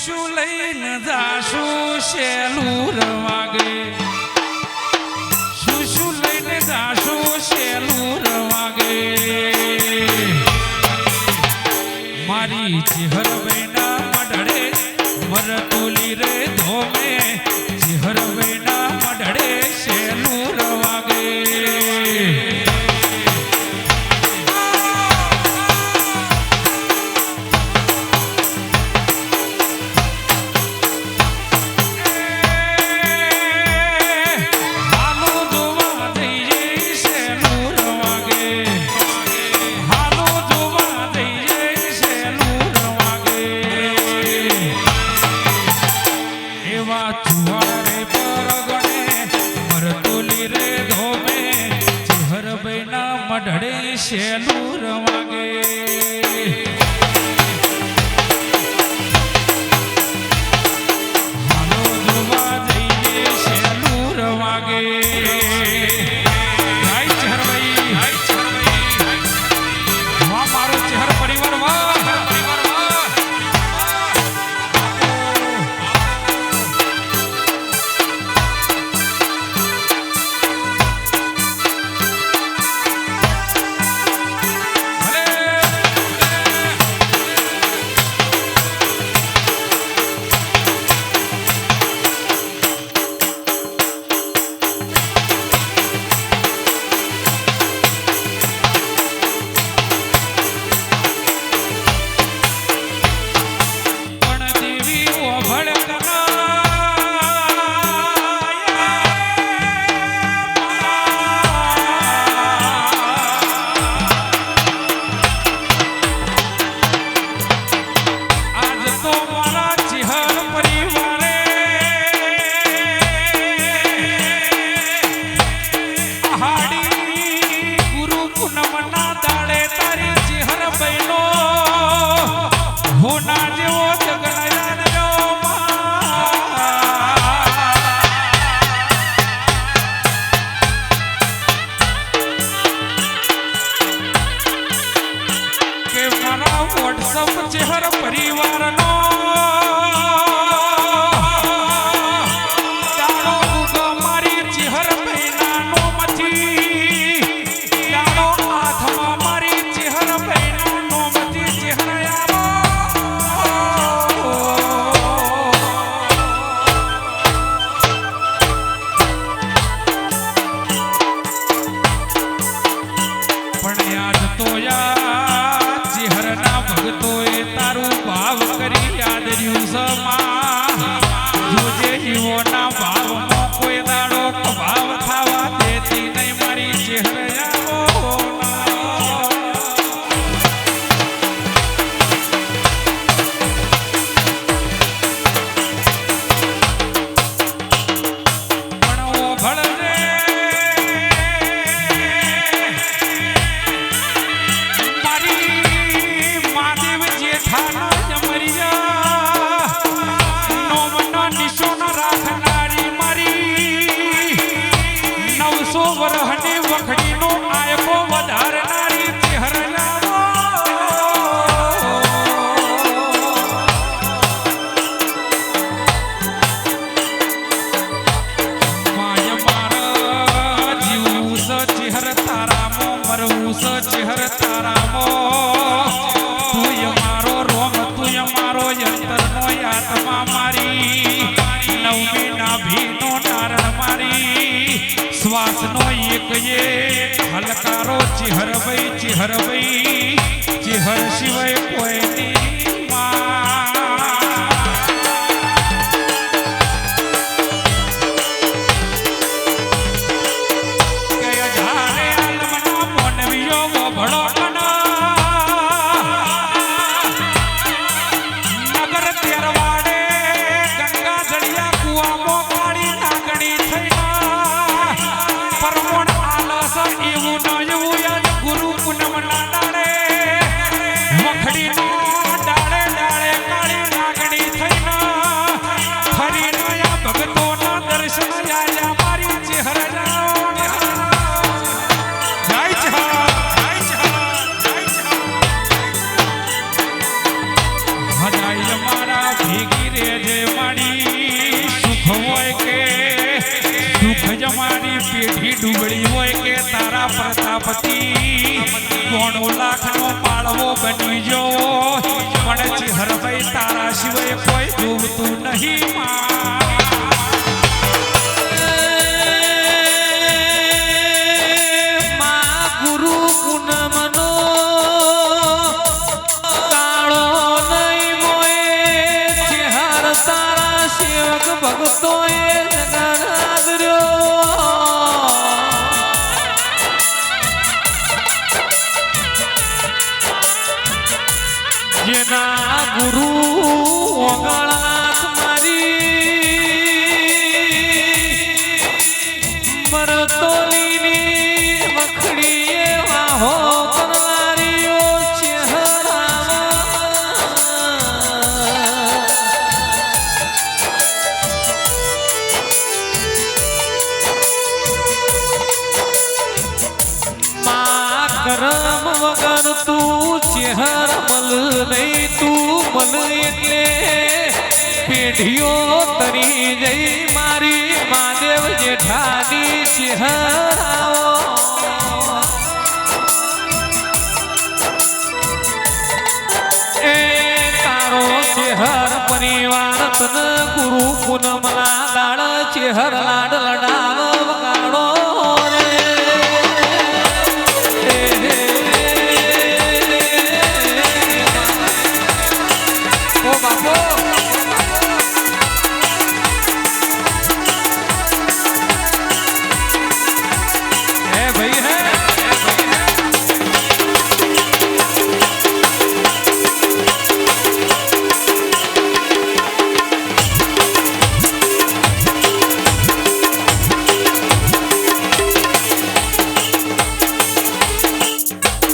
શું લઈને જાશું શેલું રવાગે શું શું લઈને જાશું શેલું રવાગે મારી ચિહર બેના મઢડે, મરતુલી રે ધોમે ચિહર બેના ઢળે શેલુર વાગે. હર પરિવારનો બસો વરહને વખડીનો આયકો વધારનારી ચહેર ચહેર તારામો તુય મારો રોમ, તુય મારો યંતરનો આત્મા મારી. નવમી નાભીનો શ્વાસનો એક એ. હલકારો ચિહરવઈ ચિહરવઈ ડુબળી હોય કે તારા પ્રતાપતી કોણો લાખનો પાળવો બની જો ગુરુ ઓગળાક મારી. મરતોલીની મખડીએ વાહો કરવારીઓ ચહેરા મા કરમ વગર તું ચહેર મલ નહીં તું મલ એટલે પેઢીઓ તરી જઈ મારી મહાદેવ જેઠાની ચહેરાઓ. એ તારો ચેહર પરિવાર તન ગુરુ પૂનમના લાડ ચેહર લાડ લડાવ વગાડો.